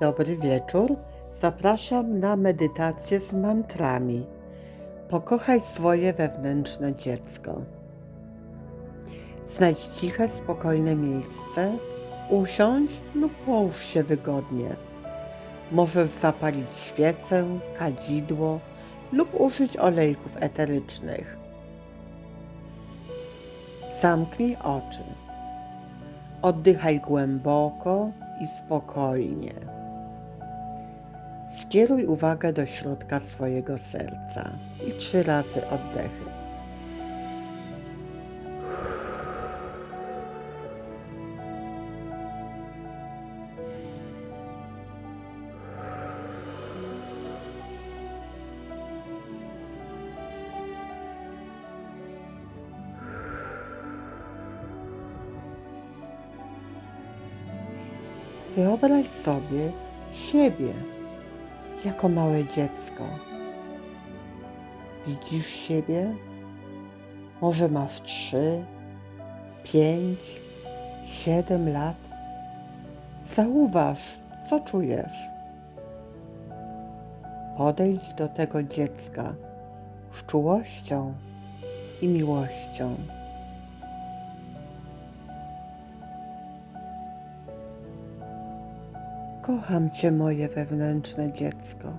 Dobry wieczór. Zapraszam na medytację z mantrami. Pokochaj swoje wewnętrzne dziecko. Znajdź ciche, spokojne miejsce, usiądź lub połóż się wygodnie. Możesz zapalić świecę, kadzidło lub użyć olejków eterycznych. Zamknij oczy. Oddychaj głęboko i spokojnie. Skieruj uwagę do środka swojego serca i trzy razy oddechy. Wyobraź sobie siebie jako małe dziecko. Widzisz siebie? Może masz trzy, pięć, siedem lat? Zauważ, co czujesz. Podejdź do tego dziecka z czułością i miłością. Kocham Cię, moje wewnętrzne dziecko.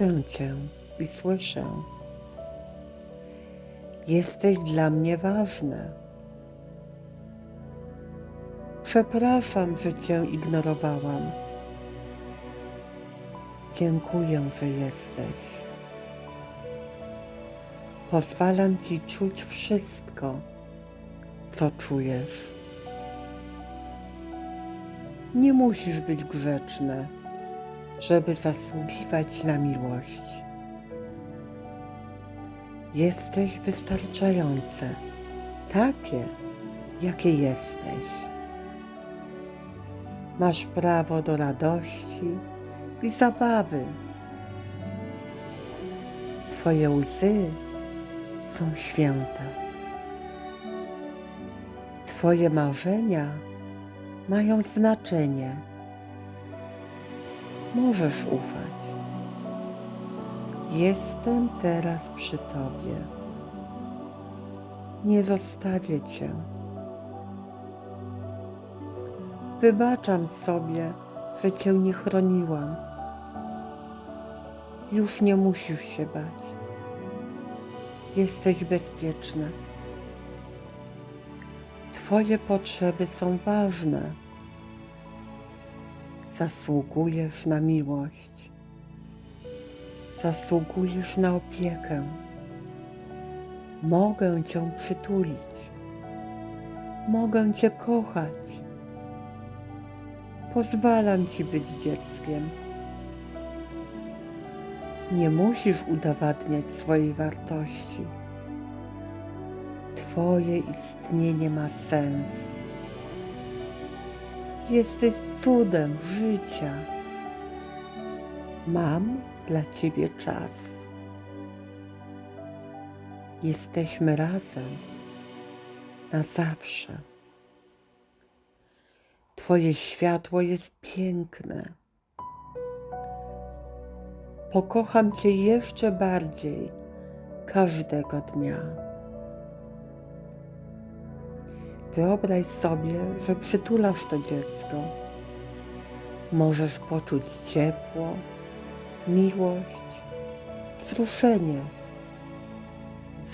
Widzę Cię i słyszę. Jesteś dla mnie ważne. Przepraszam, że Cię ignorowałam. Dziękuję, że jesteś. Pozwalam Ci czuć wszystko, co czujesz. Nie musisz być grzeczna, żeby zasługiwać na miłość. Jesteś wystarczające, takie, jakie jesteś. Masz prawo do radości i zabawy. Twoje łzy są święte. Twoje marzenia mają znaczenie. Możesz ufać. Jestem teraz przy Tobie. Nie zostawię Cię. Wybaczam sobie, że Cię nie chroniłam. Już nie musisz się bać. Jesteś bezpieczna. Twoje potrzeby są ważne. Zasługujesz na miłość. Zasługujesz na opiekę. Mogę Cię przytulić. Mogę Cię kochać. Pozwalam Ci być dzieckiem. Nie musisz udowadniać swojej wartości. Twoje istnienie ma sens. Jesteś cudem życia. Mam dla Ciebie czas. Jesteśmy razem na zawsze. Twoje światło jest piękne. Pokocham Cię jeszcze bardziej każdego dnia. Wyobraź sobie, że przytulasz to dziecko. Możesz poczuć ciepło, miłość, wzruszenie.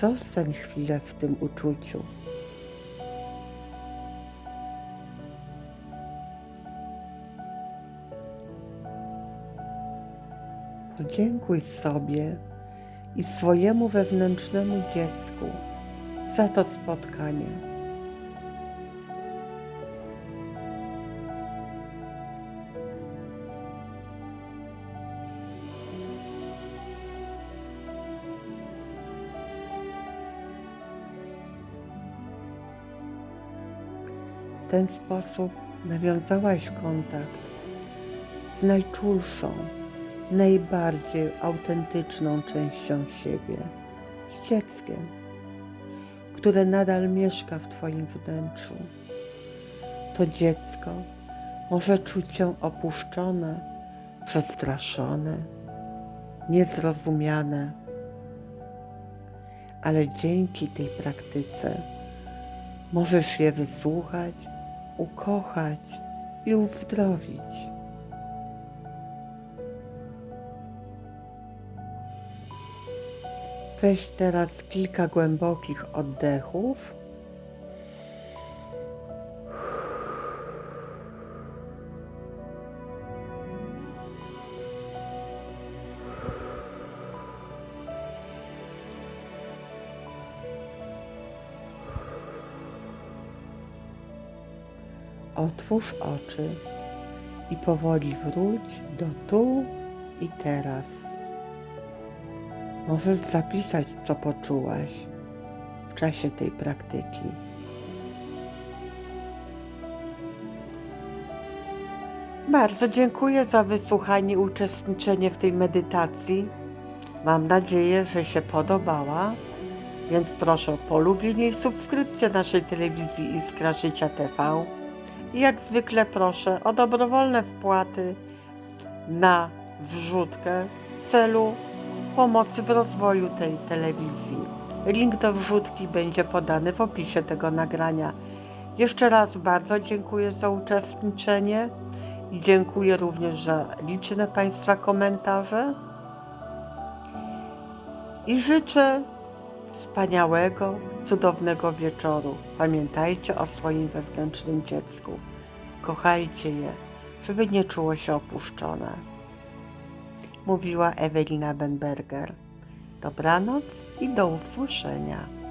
Zostań chwilę w tym uczuciu. Podziękuj sobie i swojemu wewnętrznemu dziecku za to spotkanie. Ten sposób nawiązałaś kontakt z najczulszą, najbardziej autentyczną częścią siebie, z dzieckiem, które nadal mieszka w Twoim wnętrzu. To dziecko Może czuć się opuszczone, przestraszone, niezrozumiane. Ale dzięki tej praktyce możesz je wysłuchać, ukochać i uzdrowić. Weź teraz kilka głębokich oddechów. Otwórz oczy i powoli wróć do tu i teraz. Możesz zapisać, co poczułaś w czasie tej praktyki. Bardzo dziękuję za wysłuchanie i uczestniczenie w tej medytacji. Mam nadzieję, że się podobała, więc proszę o polubienie i subskrypcję naszej telewizji Iskra Życia TV. I jak zwykle proszę o dobrowolne wpłaty na wrzutkę w celu pomocy w rozwoju tej telewizji. Link do wrzutki będzie podany w opisie tego nagrania. Jeszcze raz bardzo dziękuję za uczestniczenie i dziękuję również za liczne Państwa komentarze. I życzę wspaniałego, cudownego wieczoru. Pamiętajcie o swoim wewnętrznym dziecku. Kochajcie je, żeby nie czuło się opuszczone mówiła Ewelina Benberger. Dobranoc i do usłyszenia.